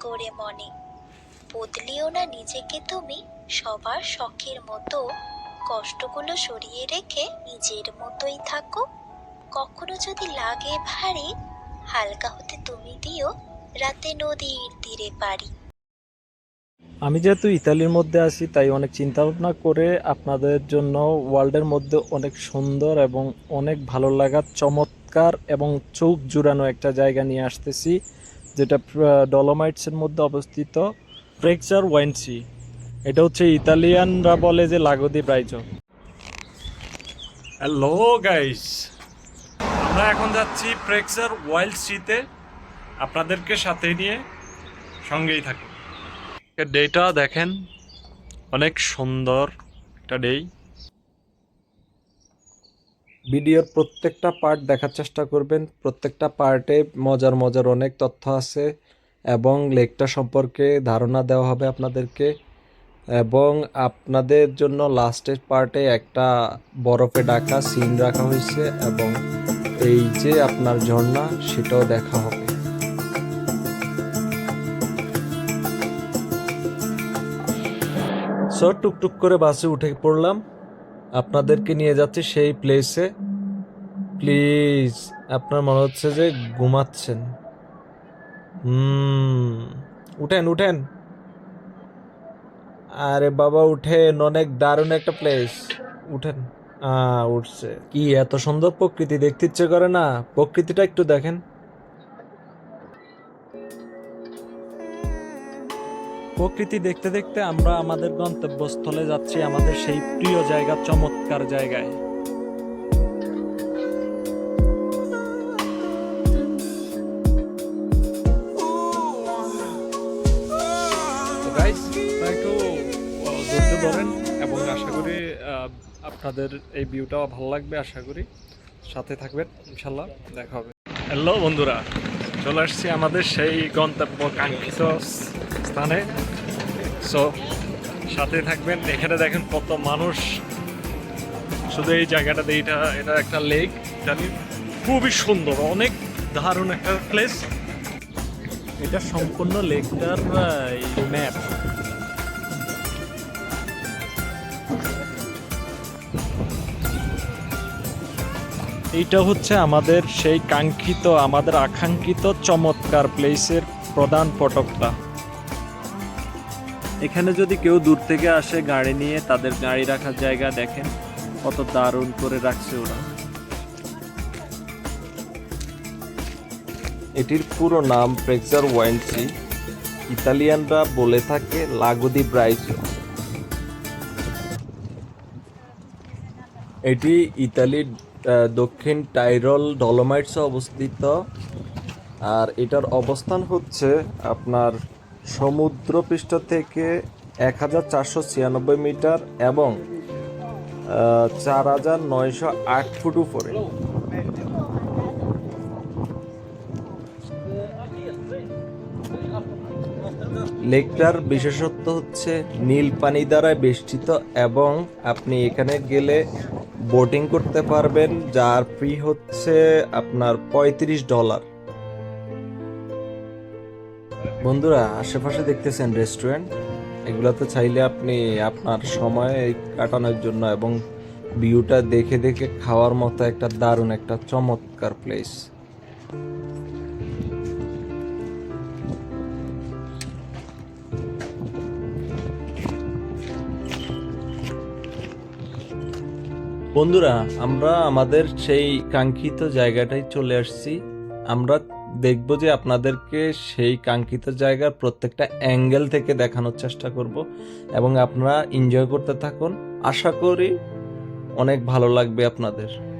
করে মনে। বদলিও না নিজেকে তুমি, সবার শখের মতো। কষ্টগুলো সরিয়ে রেখে নিজের মতোই থাকো। কখনো যদি লাগে ভারী, হালকা হতে তুমি দিও রাতে নদীর তীরে পারি আমি যেহেতু ইতালির মধ্যে আছি, তাই অনেক চিন্তা ভাবনা করে আপনাদের জন্য ওয়ার্ল্ডের মধ্যে অনেক সুন্দর এবং অনেক ভালো লাগার চমৎকার এবং চোখ জুড়ানো একটা জায়গা নিয়ে আসতেছি। যেটা ডলোমাইটসের মধ্যে অবস্থিত ফ্রেকচার ওয়াইনসি এটা হচ্ছে ইতালিয়ানরা বলে যে লাগোদি ব্রাইজো। হ্যালো গাইস আমরা এখন যাচ্ছি ফ্রেকচার ওয়াইল্ড সিতে আপনাদেরকে সাথে নিয়ে সঙ্গেই থাকুন ডেটা দেখেন, অনেক সুন্দর একটা ডেই ভিডিওর প্রত্যেকটা পার্ট দেখার চেষ্টা করবেন। প্রত্যেকটা পার্টে মজার মজার অনেক তথ্য আছে এবং লেকটা সম্পর্কে ধারণা দেওয়া হবে আপনাদেরকে। এবং আপনাদের জন্য লাস্টের পার্টে একটা বরফে ডাকা সিন রাখা হয়েছে এবং এই যে আপনার ঝর্ণা, সেটাও দেখা হবে। সো টুকটুক করে বাসে উঠে পড়লাম। আপনাদেরকে নিয়ে যাচ্ছি সেই প্লেসে প্লিজ আপনার মনে হচ্ছে যে ঘুমাচ্ছেন। হুম, উঠেন উঠেন। আরে বাবা, উঠেন, অনেক দারুণ একটা প্লেস উঠেন। উঠছে। কি এত সুন্দর প্রকৃতি, দেখতে ইচ্ছে করে না। প্রকৃতিটা একটু দেখেন। প্রকৃতি দেখতে দেখতে আমরা আমাদের গন্তব্যস্থলে যাচ্ছি আমাদের সেই প্রিয় জায়গা, চমৎকার জায়গায়। ধরেন এবং আশা করি আপনাদের এই ভিউটাও ভালো লাগবে, আশা করি। সাথে থাকবেন, ইনশাল্লাহ, দেখা হবে। হ্যালো বন্ধুরা, চলে আসছি আমাদের সেই গন্তব্য কাঙ্ক্ষিত স্থানে। সো সাথে থাকবেন। এখানে দেখেন কত মানুষ। শুধু এই জায়গাটাতে এটা এটা একটা লেক জানি খুবই সুন্দর, অনেক দারুণ একটা প্লেস এটা সম্পূর্ণ লেকটার ম্যাপ এইটা হচ্ছে আমাদের সেই কাঙ্ক্ষিত, আমাদের আকাঙ্ক্ষিত চমৎকার প্লেসের প্রধান ফটকটা। এখানে যদি কেউ দূর থেকে আসে গাড়ি নিয়ে, তাদের গাড়ি রাখার জায়গা দেখেন, কত দারুণ করে রাখছে ওরা। এটির পুরো নাম প্রেক্সার ওয়াইনসি ইতালিয়ানরা বলে থাকে লাগোদি ব্রাইজো। এটি ইতালির দক্ষিণ টাইরল ডলোমাইটসে অবস্থিত। আর এটার অবস্থান হচ্ছে আপনার সমুদ্রপৃষ্ঠ থেকে এক হাজার চারশো ছিয়ানব্বই মিটার এবং চার হাজার নয়শো আট ফুট উপরে। লেকটার বিশেষত্ব হচ্ছে নীল পানি দ্বারা বেষ্টিত এবং আপনি এখানে গেলে বোটিং করতে পারবেন, যার ফি হচ্ছে আপনার পঁয়ত্রিশ ডলার। বন্ধুরা, আশেপাশে দেখতেছেন রেস্টুরেন্ট এগুলোতে চাইলে আপনি আপনার সময় কাটানোর জন্য এবং ভিউটা দেখে দেখে খাওয়ার মতো একটা দারুণ একটা চমৎকার প্লেস বন্ধুরা, আমরা আমাদের সেই কাঙ্ক্ষিত জায়গাটায় চলে আসছি। আমরা দেখব যে আপনাদেরকে সেই কাঙ্ক্ষিত জায়গার প্রত্যেকটা অ্যাঙ্গেল থেকে দেখানোর চেষ্টা করব এবং আপনারা এনজয় করতে থাকুন। আশা করি অনেক ভালো লাগবে আপনাদের।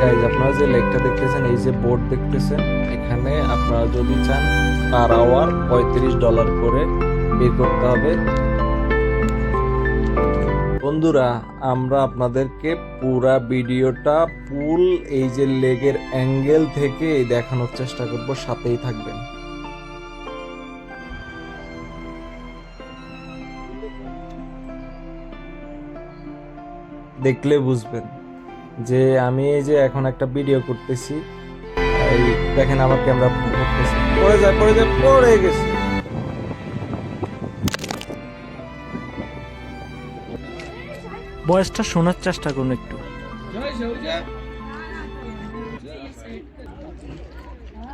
যে লেকটা দেখতেছেন, এই যে বোর্ড দেখতেছেন, এখানে আপনারা যদি চান পার আওয়ার পঁয়ত্রিশ ডলার করে পে করতে হবে। বন্ধুরা, আমরা আপনাদেরকে পুরা ভিডিওটা পুল এই যে লেগের অ্যাঙ্গেল থেকে দেখানোর চেষ্টা করব, সাথেই থাকবেন। দেখলে বুঝবেন। যে আমি এই যে এখন একটা ভিডিও করতেছি এই দেখেন আমার ক্যামেরা করতেছি পড়ে যায় পড়ে যায় পড়ে গেছে বয়সটা শোনার চেষ্টা করুন একটু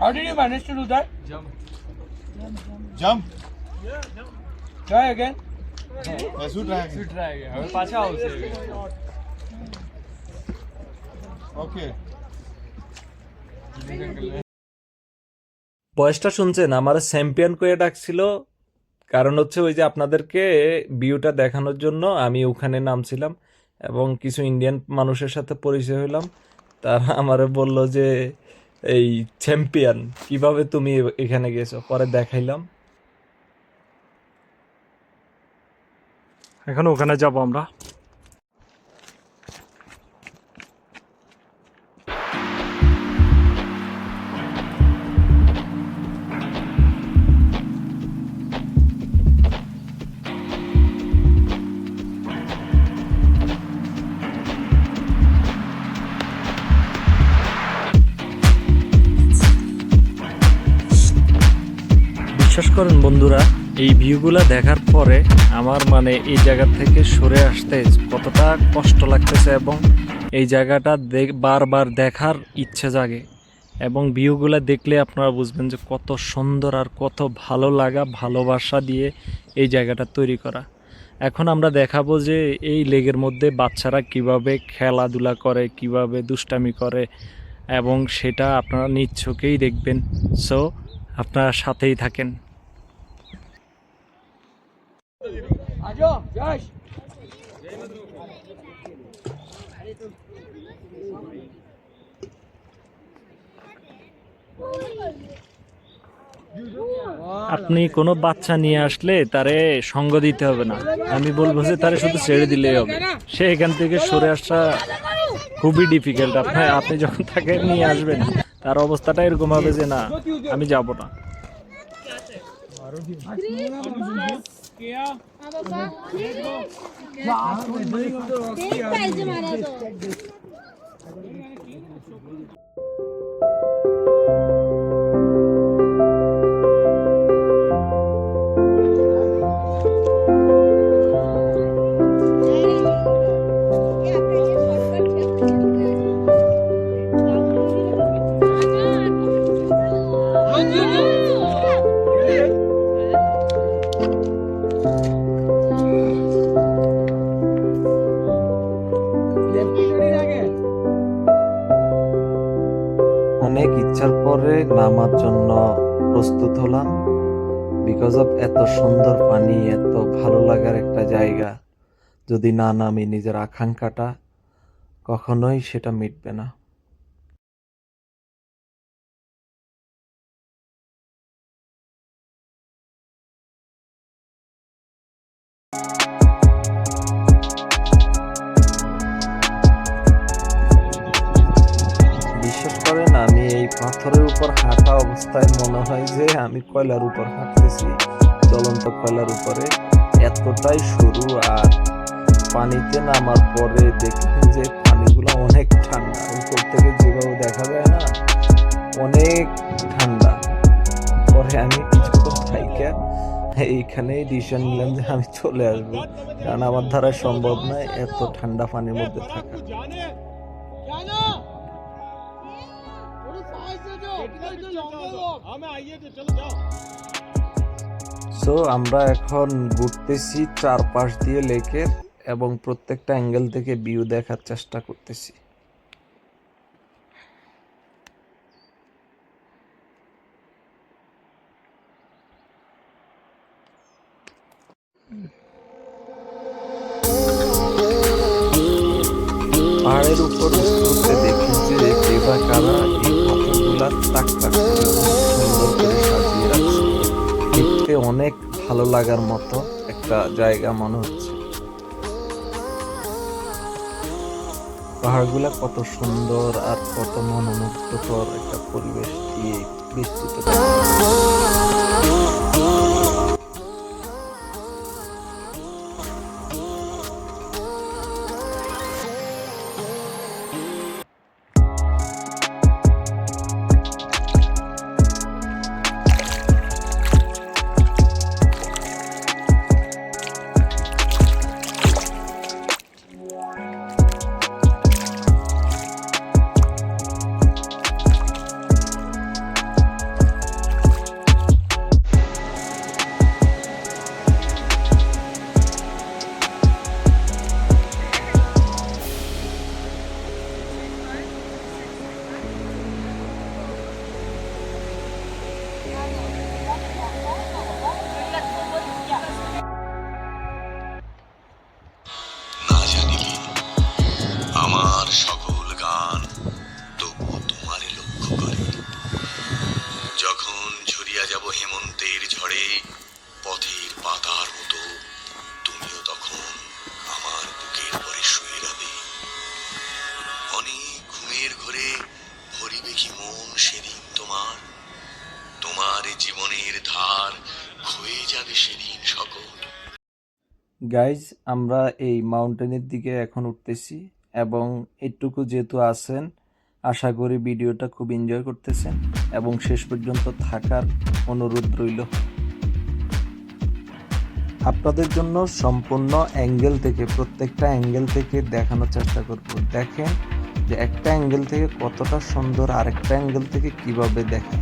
How did you manage to do that? Jump. Jump. Try again. Yes, you try again. You try again. Pacha house. বয়সটা শুনছেন আমার চ্যাম্পিয়ন কয়ে ডাকছিল। কারণ হচ্ছে ওই যে আপনাদেরকে ভিউটা দেখানোর জন্য আমি ওখানে নামছিলাম এবং কিছু ইন্ডিয়ান মানুষের সাথে পরিচয় হলাম তারা আমার বলল যে এই চ্যাম্পিয়ন কীভাবে তুমি এখানে গেছো? পরে দেখাইলাম। এখন ওখানে যাব আমরা। বিশ্বাস করেন বন্ধুরা, এই ভিউগুলা দেখার পরে আমার মানে এই জায়গা থেকে সরে আসতে কতটা কষ্ট লাগতেছে এবং এই জায়গাটা বারবার দেখার ইচ্ছে জাগে। এবং ভিউগুলা দেখলে আপনারা বুঝবেন যে কত সুন্দর আর কত ভালো লাগা, ভালোবাসা দিয়ে এই জায়গাটা তৈরি করা। এখন আমরা দেখাবো যে এই লেগের মধ্যে বাচ্চারা কীভাবে খেলাধুলা করে, কীভাবে দুষ্টামি করে এবং সেটা আপনারা চোখেই দেখবেন। সো আপনারা সাথেই থাকেন। আপনি কোনো বাচ্চা নিয়ে আসলে তারে সঙ্গ দিতে হবে না। আমি বলব যে তারে শুধু ছেড়ে দিলেই হবে। সে এখান থেকে সরে আসা খুবই ডিফিকাল্ট আপনার হ্যাঁ, আপনি যখন তাকে নিয়ে আসবেন, তার অবস্থাটা এরকম হবে যে না, আমি যাব না। पाहिजे मला तो হলাম বিকজ অফ এত সুন্দর পানি, এত ভালো লাগার একটা জায়গা। যদি না নামি নিজের আকাঙ্ক্ষাটা, কখনোই সেটা মিটবে না। পাথরের উপর হাঁটা অবস্থায় মনে হয় যে আমি কয়লার উপর হাঁটতেছি। জ্বলন্ত কয়লার উপরে এতটাই সরু আর পানিতে নামার পরে দেখলাম যে পানিগুলো অনেক ঠান্ডা। উপর থেকে যেভাবে দেখা যায় না, অনেক ঠান্ডা। পরে আমি কিছুক্ষণ এইখানেই ডিসিশন নিলাম যে আমি চলে আসব। কারণ আমার দ্বারা সম্ভব নয় এত ঠান্ডা পানির মধ্যে থাকা। সো আমরা এখন ঘুরতেছি চারপাশ দিয়ে লেকের এবং প্রত্যেকটা অ্যাঙ্গেল থেকে ভিউ দেখার চেষ্টা করতেছি। পাহাড়ের উপর উঠতে দেখি যে যে বা কারও টাক টাক করে। ভালো লাগার মতো একটা জায়গা মনে হচ্ছে। পাহাড়গুলা কত সুন্দর আর কত মনোমুগ্ধকর একটা পরিবেশ দিয়ে বিস্তৃত। আমার সকল গান তবু তোমারে লক্ষ্য করে। যখন ঝরিয়া যাব হেমন্তের ঝড়ে, পথের পাতার মতো, তুমিও তখন আমার বুকের পরে শুয়ে রবে। অনেক ঘুমের ঘরে ভরিবে কি মন সেদিন তোমার? তোমার জীবনের ধার ক্ষয়ে যাবে সেদিন সকল। গাইজ আমরা এই মাউন্টেনের দিকে এখন উঠতেছি। এবং এটুকু যেহেতু আছেন, আশা করি ভিডিওটা খুব এনজয় করতেছেন এবং শেষ পর্যন্ত থাকার অনুরোধ রইল। আপনাদের জন্য সম্পূর্ণ অ্যাঙ্গেল থেকে, প্রত্যেকটা অ্যাঙ্গেল থেকে দেখানোর চেষ্টা করব। দেখেন যে একটা অ্যাঙ্গেল থেকে কতটা সুন্দর, আরেকটা অ্যাঙ্গেল থেকে কীভাবে দেখেন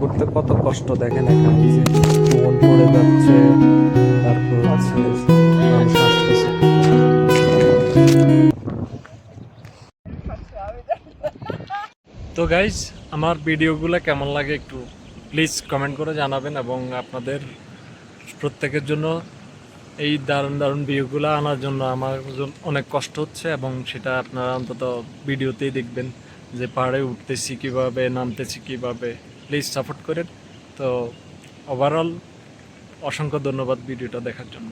করতে কত কষ্ট দেখেন যে পড়ে যাচ্ছে, তারপর আসতেছে তো গাইজ আমার ভিডিওগুলো কেমন লাগে একটু প্লিজ কমেন্ট করে জানাবেন এবং আপনাদের প্রত্যেকের জন্য এই দারুণ দারুণ ভিডিওগুলো আনার জন্য আমার অনেক কষ্ট হচ্ছে এবং সেটা আপনারা অন্তত ভিডিওতেই দেখবেন যে পাহাড়ে উঠতেছি কীভাবে, নামতেছি কীভাবে প্লিজ সাপোর্ট করেন। তো ওভারঅল অসংখ্য ধন্যবাদ ভিডিওটা দেখার জন্য।